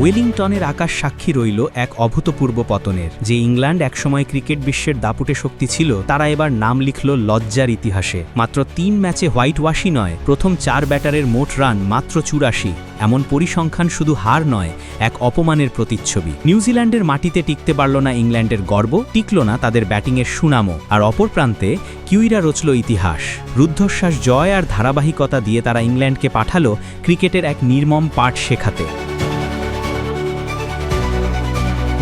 ওয়েলিংটনের আকাশ সাক্ষী রইল এক অভূতপূর্ব পতনের। যে ইংল্যান্ড একসময় ক্রিকেট বিশ্বের দাপুটে শক্তি ছিল, তারা এবার নাম লিখল লজ্জার ইতিহাসে। মাত্র তিন ম্যাচে হোয়াইট ওয়াশি নয়, প্রথম চার ব্যাটারের মোট রান মাত্র চুরাশি। এমন পরিসংখ্যান শুধু হার নয়, এক অপমানের প্রতিচ্ছবি। নিউজিল্যান্ডের মাটিতে টিকতে পারল না ইংল্যান্ডের গর্ব, টিকল না তাদের ব্যাটিংয়ের সুনামও। আর অপর প্রান্তে, কিউইরা রচল ইতিহাস। রুদ্ধশ্বাস জয় আর ধারাবাহিকতা দিয়ে তারা ইংল্যান্ডকে পাঠালো ক্রিকেটের এক নির্মম পাঠ শেখাতে।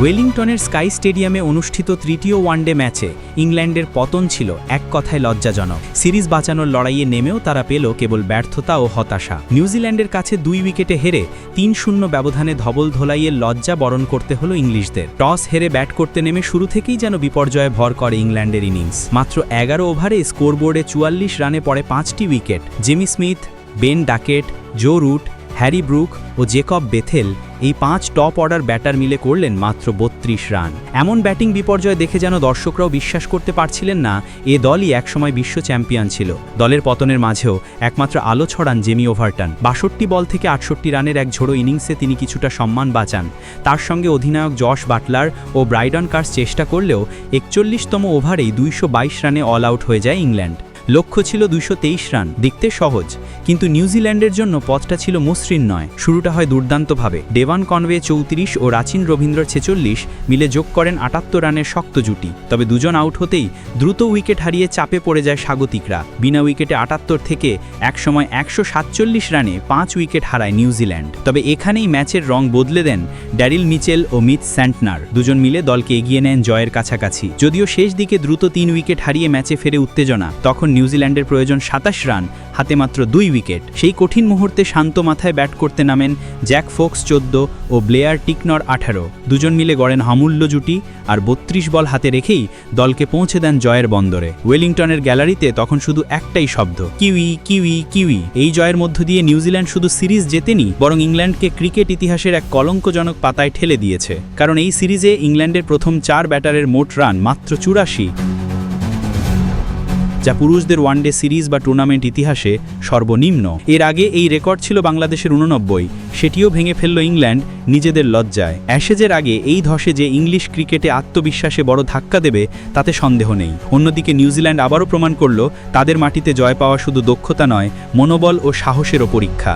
ওয়েলিংটনের স্কাই স্টেডিয়ামে অনুষ্ঠিত তৃতীয় ওয়ানডে ম্যাচে ইংল্যান্ডের পতন ছিল এক কথায় লজ্জাজনক। সিরিজ বাঁচানোর লড়াইয়ে নেমেও তারা পেল কেবল ব্যর্থতা ও হতাশা। নিউজিল্যান্ডের কাছে দুই উইকেটে হেরে তিন শূন্য ব্যবধানে ধবল ধোলাইয়ের লজ্জা বরণ করতে হলো ইংলিশদের। টস হেরে ব্যাট করতে নেমে শুরু থেকেই যেন বিপর্যয়ে ভর করে ইংল্যান্ডের ইনিংস। মাত্র এগারো ওভারে স্কোরবোর্ডে চুয়াল্লিশ রানে পড়ে পাঁচটি wicket. Jamie Smith, Ben Duckett, Joe Root, Harry Brook ও জেকব বেথেল এই পাঁচ টপ অর্ডার ব্যাটার মিলে করলেন মাত্র বত্রিশ রান। এমন ব্যাটিং বিপর্যয় দেখে যেন দর্শকরাও বিশ্বাস করতে পারছিলেন না, এ দলই একসময় বিশ্ব চ্যাম্পিয়ন ছিল। দলের পতনের মাঝেও একমাত্র আলো ছড়ান জেমি ওভারটন। বাষট্টি বল থেকে আটষট্টি রানের এক ঝোড়ো ইনিংসে তিনি কিছুটা সম্মান বাঁচান। তার সঙ্গে অধিনায়ক জশ বাটলার ও ব্রাইডন কার্স চেষ্টা করলেও একচল্লিশতম ওভারেই দুইশো বাইশ রানে অল আউট হয়ে যায় ইংল্যান্ড। লক্ষ্য ছিল তেইশ রান। দেখতে সহজ, কিন্তু নিউজিল্যান্ডের জন্য পথটা ছিল মসৃণ নয়। শুরুটা হয় দুর্দান্তভাবে। ডেভান কনওয়ে চৌত্রিশ ও রাচিন রবীন্দ্র ছেচল্লিশ মিলে যোগ করেন আটাত্তর রানের শক্ত জুটি। তবে দুজন আউট হতেই দ্রুত উইকেট হারিয়ে চাপে পড়ে যায় স্বাগতিকরা। বিনা উইকেটে আটাত্তর থেকে একসময় একশো সাতচল্লিশ রানে পাঁচ উইকেট হারায় নিউজিল্যান্ড। তবে এখানেই ম্যাচের রং বদলে দেন ড্যারিল মিচেল ও মিথ স্যান্টনার। দুজন মিলে দলকে এগিয়ে নেন জয়ের কাছাকাছি। যদিও শেষ দিকে দ্রুত তিন উইকেট হারিয়ে ম্যাচে ফেরে উত্তেজনা, তখন নিউজিল্যান্ডের প্রয়োজন সাতাশ রান, হাতে মাত্র দুই উইকেট। সেই কঠিন মুহূর্তে শান্ত মাথায় ব্যাট করতে নামেন জ্যাক ফোক্স চোদ্দ ও ব্লেয়ার টিকনর আঠারো। দুজন মিলে গড়েন হামুল্য জুটি আর বত্রিশ বল হাতে রেখেই দলকে পৌঁছে দেন জয়ের বন্দরে। ওয়েলিংটনের গ্যালারিতে তখন শুধু একটাই শব্দ, কিউই কিউই কিউই। এই জয়ের মধ্য দিয়ে নিউজিল্যান্ড শুধু সিরিজ জেতেনি, বরং ইংল্যান্ডকে ক্রিকেট ইতিহাসের এক কলঙ্কজনক পাতায় ঠেলে দিয়েছে। কারণ এই সিরিজে ইংল্যান্ডের প্রথম চার ব্যাটারের মোট রান মাত্র চুরাশি। যা পুরুষদের ওয়ানডে সিরিজ বা টুর্নামেন্ট ইতিহাসে সর্বনিম্ন। এর আগে এই রেকর্ড ছিল বাংলাদেশের উননব্বই, সেটিও ভেঙে ফেলল ইংল্যান্ড নিজেদের লজ্জায়। অ্যাশেজের আগে এই ধসে যে ইংলিশ ক্রিকেটে আত্মবিশ্বাসে বড় ধাক্কা দেবে, তাতে সন্দেহ নেই। অন্যদিকে নিউজিল্যান্ড আবারও প্রমাণ করল, তাদের মাটিতে জয় পাওয়া শুধু দক্ষতা নয়, মনোবল ও সাহসেরও পরীক্ষা।